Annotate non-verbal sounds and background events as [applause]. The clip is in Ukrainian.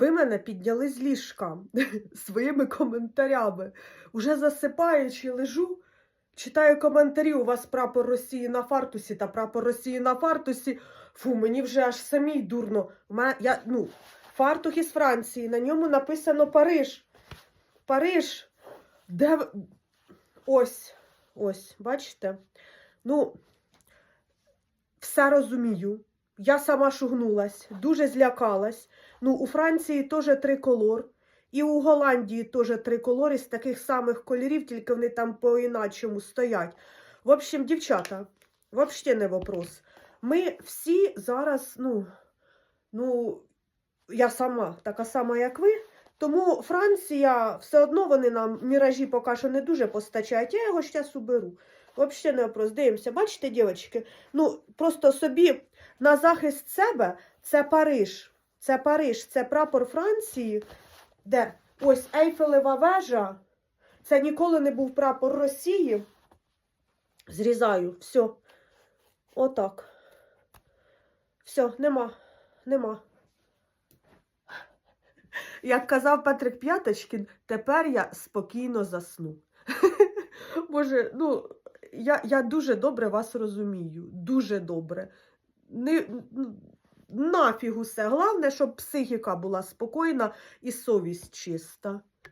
ви мене підняли з ліжка [laughs] своїми коментарями. Уже засипаючи, лежу, читаю коментарі. У вас прапор Росії на фартусі та прапор Росії на фартусі. Фу, мені вже аж самій дурно. Я, ну, фартух із Франції, на ньому написано Париж. Париж. Де Ось, ось, бачите? Ну, все розумію. Я сама шугнулась, дуже злякалась. Ну, у Франції теж триколор, і у Голландії теж триколор із таких самих кольорів, тільки вони там по-іначому стоять. В общем, дівчата, взагалі не вопрос. Ми всі зараз, ну, ну, я сама, така сама, як ви. Тому Франція, все одно вони нам міражі поки що не дуже постачають. Я його зараз уберу. Взагалі не вопрос. Дивимося, бачите, дівчатки? Ну, просто собі на захист себе це Париж. Це Париж, це прапор Франції, де ось Ейфелева вежа. Це ніколи не був прапор Росії. Зрізаю, все. Отак. Все, нема, нема. Як казав Патрик П'яточкін, тепер я спокійно засну. [laughs] Боже, ну, я, я дуже добре вас розумію. Дуже добре. Не, нафіг усе. Головне, щоб психіка була спокійна і совість чиста.